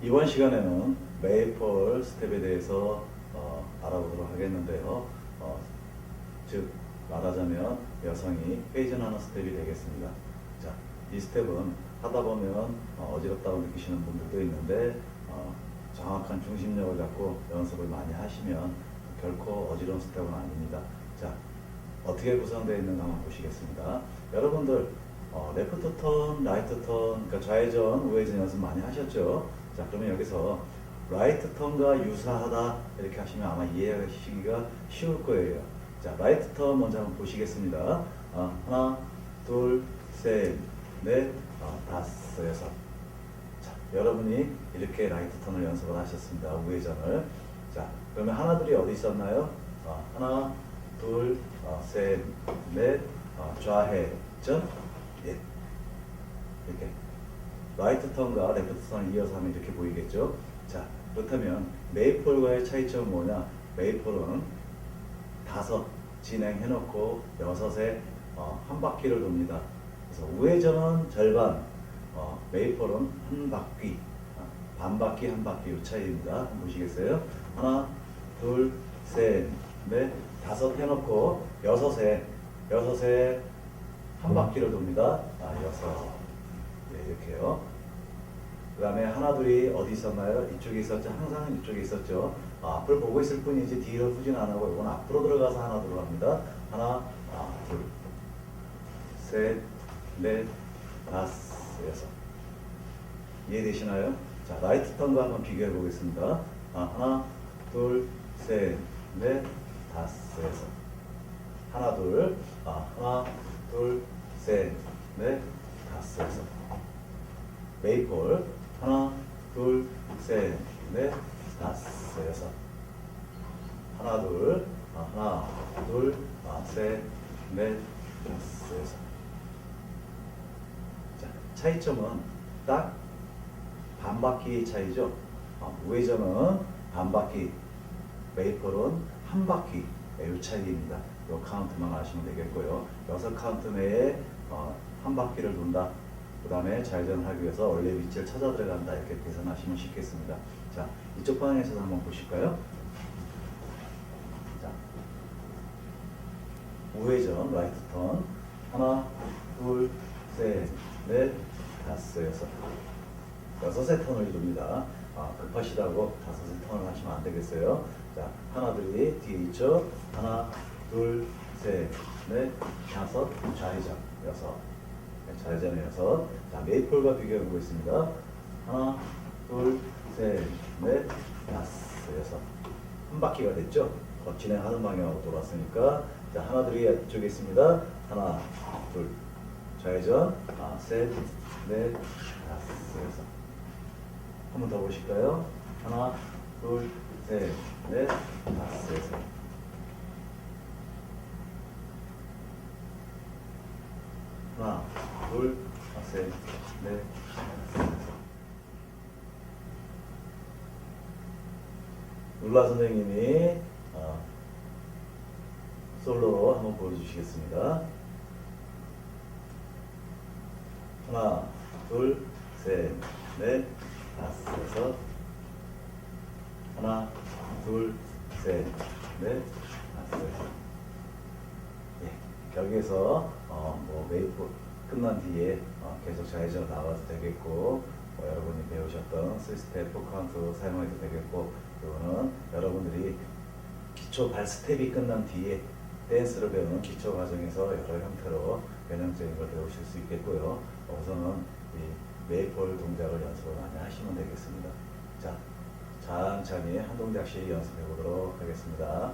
이번 시간에는 메이플 스텝에 대해서 어, 알아보도록 하겠는데요. 어, 즉 말하자면 여성이 회전하는 스텝이 되겠습니다. 자, 이 스텝은 하다 보면 어, 어지럽다고 느끼시는 분들도 있는데 어, 정확한 중심력을 갖고 연습을 많이 하시면 결코 어지러운 스텝은 아닙니다. 자, 어떻게 구성되어 있는가 한번 보시겠습니다. 여러분들 어, 레프트 턴, 라이트 턴, 그러니까 좌회전, 우회전 연습 많이 하셨죠? 자, 그러면 여기서 라이트 턴과 유사하다 이렇게 하시면 아마 이해하시기가 쉬울 거예요. 자, 턴 먼저 한번 보시겠습니다. 어, 하나, 둘, 셋, 넷, 어, 다섯, 여섯. 자, 여러분이 이렇게 라이트 턴을 연습을 하셨습니다. 우회전을. 자, 그러면 하나둘이 어디 있었나요? 어, 하나, 둘, 어, 셋, 넷, 어, 좌회전, 예. 이렇게. 라이트 턴과 레프트 턴을 이어서 하면 이렇게 보이겠죠? 자, 그렇다면 메이플과의 차이점은 뭐냐? 메이플은 다섯 진행해놓고 여섯에 어, 한 바퀴를 돕니다. 그래서 우회전은 절반, 어, 메이플은 한 바퀴, 어, 반 바퀴 한 바퀴 이 차이입니다. 보시겠어요? 하나, 둘, 셋, 넷, 다섯 해놓고 여섯에 여섯에 한 바퀴를 돕니다. 아, 여섯. 네, 이렇게요. 그 다음에 하나 둘이 어디 있었나요? 이쪽에 있었죠. 항상 이쪽에 있었죠. 아, 앞을 보고 있을 뿐이지 뒤로 후진 안 하고 이건 앞으로 들어가서 하나 들어갑니다. 하나, 아, 둘, 셋, 넷, 다섯, 여섯. 이해되시나요? 자, 라이트 턴과 한번 비교해 보겠습니다. 아, 하나, 둘, 셋, 넷, 다섯, 여섯. 하나, 둘, 아, 하나, 둘, 셋, 넷, 다섯, 여섯. 메이플 하나 둘셋넷 다섯 여섯 하나 둘 아, 하나 둘셋넷 다섯 여섯 자 차이점은 딱 반 바퀴 차이죠? 아, 우회전은 반 바퀴 메이플은 한 바퀴 이 차이입니다. 이 카운트만 아시면 되겠고요. 여섯 카운트 내에 어, 한 바퀴를 돈다 그 다음에 좌회전을 하기 위해서 원래 위치를 찾아 들어간다 이렇게 계산하시면 쉽겠습니다. 자 이쪽 방향에서 한번 보실까요? 자 우회전 라이트 턴 하나 둘 셋 넷 다섯 여섯 여섯의 턴을 이룹니다. 아, 급하시다고 다섯의 턴을 하시면 안 되겠어요. 자 하나들이 뒤에 있죠. 하나 둘 셋 넷 다섯 좌회전 여섯 좌회전의 여섯. 자, 메이플과 비교해 보겠습니다. 하나, 둘, 셋, 넷, 다섯, 여섯. 한 바퀴가 됐죠? 더 진행하는 방향으로 돌았으니까. 자, 하나들이 이쪽에 있습니다. 하나, 둘. 좌회전. 아, 셋, 넷, 다섯, 여섯. 한 번 더 보실까요? 하나, 둘, 셋, 넷, 다섯, 여섯. 하나, 둘, 아, 셋, 넷. 룰라 선생님이 어, 솔로로 한번 보여주시겠습니다. 하나, 둘, 셋, 넷, 다섯, 여섯. 하나, 둘, 셋, 넷, 다섯, 여섯. 예, 여기에서 어, 뭐 메이플 끝난 뒤에 어, 계속 좌회전 나가도 되겠고 뭐 여러분이 배우셨던 스스텝 포카운트 사용해도 되겠고 이거는 여러분들이 기초 발 스텝이 끝난 뒤에 댄스를 배우는 기초 과정에서 여러 형태로 변형적인 걸 배우실 수 있겠고요. 우선은 이 메이플 동작을 연습을 많이 하시면 되겠습니다. 자, 천천히 한 동작씩 연습해 보도록 하겠습니다.